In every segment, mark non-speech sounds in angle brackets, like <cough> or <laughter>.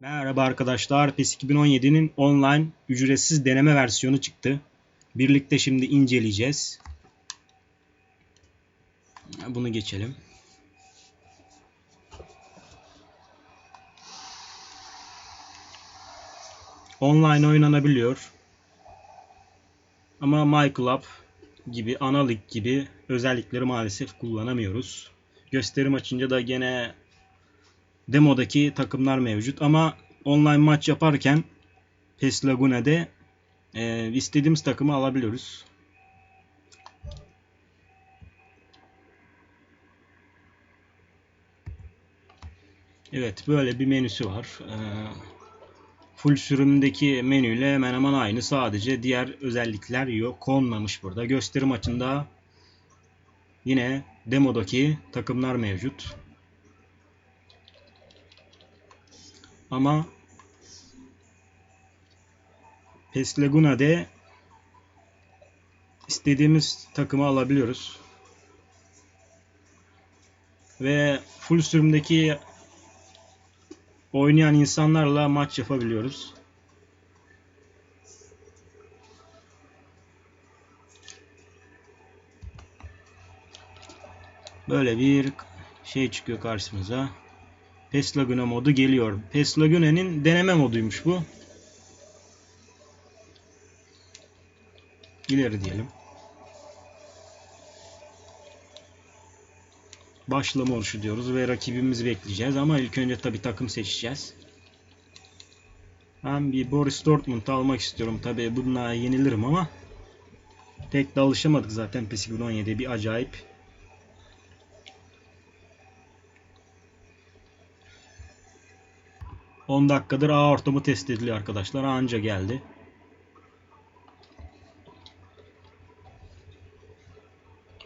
Merhaba arkadaşlar. PES 2017'nin online ücretsiz deneme versiyonu çıktı. Birlikte şimdi inceleyeceğiz. Bunu geçelim. Online oynanabiliyor. Ama MyClub gibi, ana lig gibi özellikleri maalesef kullanamıyoruz. Gösterim açınca da gene demodaki takımlar mevcut ama online maç yaparken PES Lagune'de e, istediğimiz takımı alabiliyoruz. Evet böyle bir menüsü var. E, full sürümdeki menüyle hemen hemen aynı. Sadece diğer özellikler yok. Konmamış burada. Gösterim açında yine demodaki takımlar mevcut. Ama PES Laguna'da istediğimiz takımı alabiliyoruz. Ve full sürümdeki oynayan insanlarla maç yapabiliyoruz. Böyle bir şey çıkıyor karşımıza. PES Laguna modu geliyor. PES Laguna'nın deneme moduymuş bu. İleri diyelim. Başlama oluşu diyoruz ve rakibimizi bekleyeceğiz ama ilk önce tabi takım seçeceğiz. Ben bir Boris Dortmund almak istiyorum. Tabi bununla yenilirim ama pek de alışamadık zaten PES 2017'ye bir acayip. ...10 dakikadır A ortamı test ediliyor arkadaşlar. Anca geldi.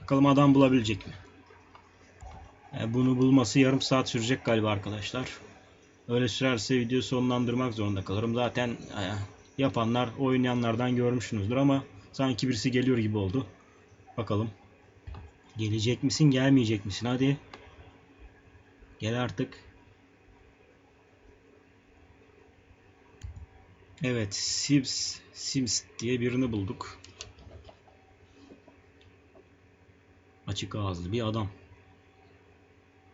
Bakalım adam bulabilecek mi? Yani bunu bulması yarım saat sürecek galiba arkadaşlar. Öyle sürerse video sonlandırmak zorunda kalırım. Zaten e, yapanlar, oynayanlardan görmüşsünüzdür ama sanki birisi geliyor gibi oldu. Bakalım. Gelecek misin, gelmeyecek misin? Hadi. Gel artık. Evet, Sims, Sims diye birini bulduk. Açık ağızlı bir adam.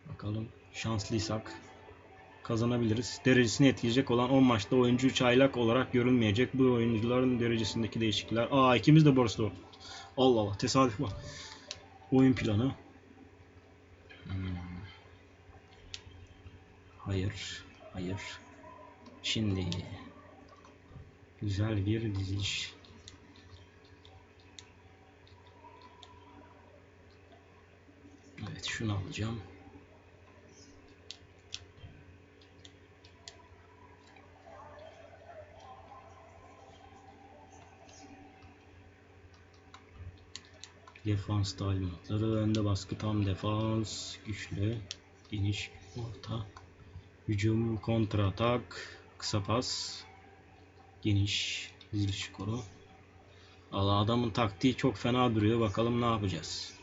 Bakalım şanslıysak kazanabiliriz. Derecesini etkileyecek olan 10 maçta oyuncu çaylak olarak görünmeyecek. Bu oyuncuların derecesindeki değişiklikler. Aa ikimiz de Dortmund. Allah Allah tesadüf var. Oyun planı. Hmm. Hayır. Hayır. Şimdi güzel bir diziliş. Evet şunu alacağım. Defans talimatları. Önde baskı tam defans. Güçlü. Geniş orta. Hücum kontra atak. Kısa pas. Geniş. Diziliş koru. Allah adamın taktiği çok fena duruyor. Bakalım ne yapacağız.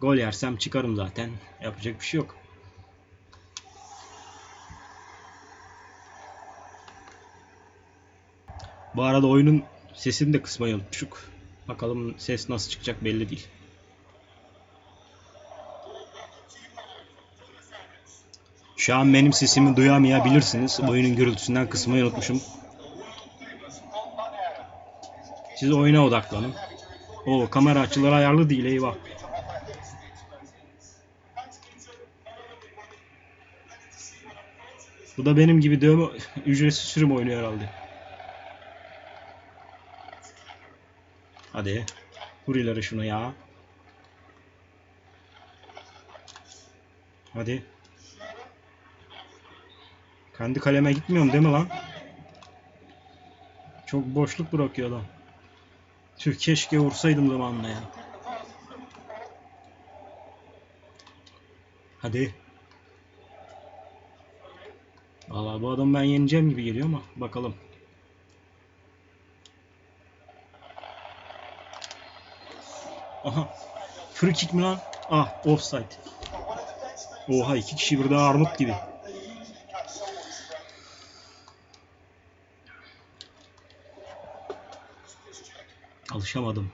Gol yersem çıkarım zaten. Yapacak bir şey yok. Bu arada oyunun sesini de kısmayı unutmuşuk. Bakalım ses nasıl çıkacak belli değil. Şu an benim sesimi duyamayabilirsiniz. Oyunun gürültüsünden kısmayı unutmuşum. Siz oyuna odaklanın. O kamera açıları ayarlı değil eyvah. Bu da benim gibi dövme <laughs> ücretsiz sürüm oynuyor herhalde. Hadi. Vur ileri şunu ya. Hadi. Kendi kaleme gitmiyorum değil mi lan? Çok boşluk bırakıyor adam. Tüh keşke vursaydım zamanla ya. Hadi. Valla bu adam ben yeneceğim gibi geliyor ama bakalım. Aha. Free kick mi lan? Ah offside. Oha iki kişi burada armut gibi. Alışamadım.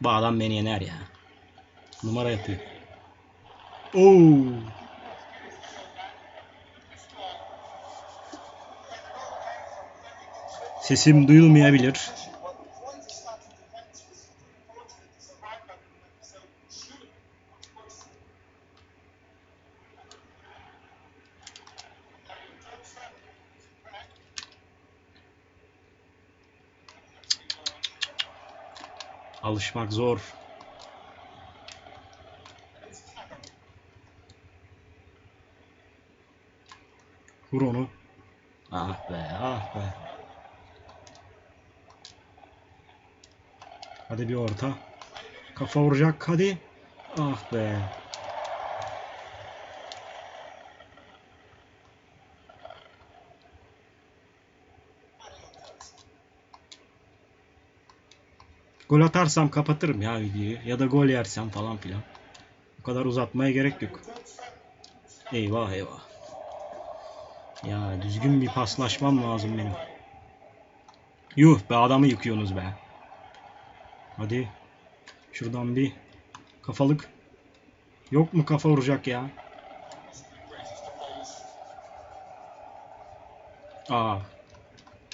Bu adam beni yener ya. Numara yapıyor. Oo. Sesim duyulmayabilir. Alışmak zor. Vur onu. Ah be, ah be. Hadi bir orta. Kafa vuracak hadi. Ah be. Gol atarsam kapatırım ya videoyu. Ya da gol yersem falan filan. Bu kadar uzatmaya gerek yok. Eyvah eyvah. Ya düzgün bir paslaşmam lazım benim. Yuh be adamı yıkıyorsunuz be. Hadi. Şuradan bir kafalık. Yok mu kafa vuracak ya? Aa.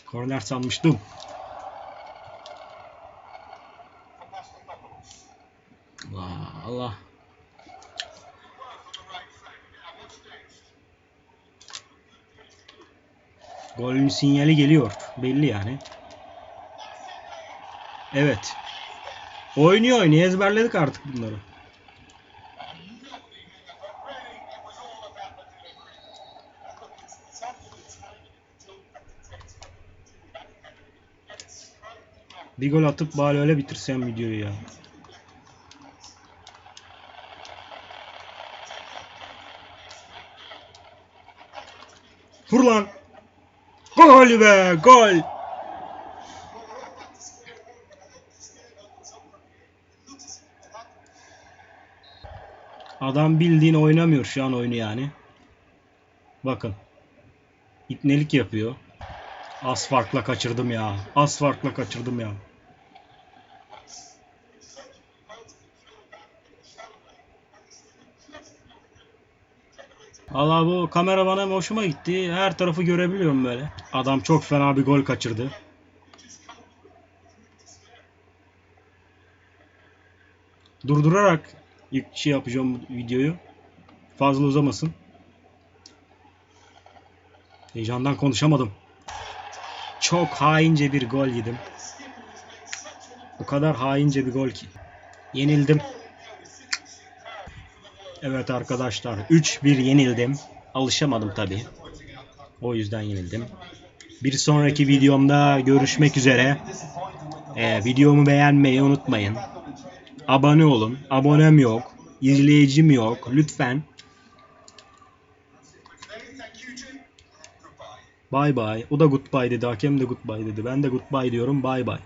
Korner sanmıştım. Allah Allah. Golün sinyali geliyor. Belli yani. Evet. Oynuyor oynuyor. Ezberledik artık bunları. Bir gol atıp bari öyle bitirsem videoyu ya. Vur lan. Gol be gol. Adam bildiğin oynamıyor şu an oyunu yani. Bakın. İpnelik yapıyor. Az farkla kaçırdım ya. Az farkla kaçırdım ya. Valla bu kamera bana hoşuma gitti. Her tarafı görebiliyorum böyle. Adam çok fena bir gol kaçırdı. Durdurarak şey yapacağım videoyu. Fazla uzamasın. Heyecandan konuşamadım. Çok haince bir gol yedim. O kadar haince bir gol ki. Yenildim. Evet arkadaşlar 3-1 yenildim. Alışamadım tabi. O yüzden yenildim. Bir sonraki videomda görüşmek üzere. Ee, videomu beğenmeyi unutmayın. Abone olun. Abonem yok. İzleyicim yok. Lütfen. Bye bye. O da goodbye dedi. Hakem de goodbye dedi. Ben de goodbye diyorum. Bye bye.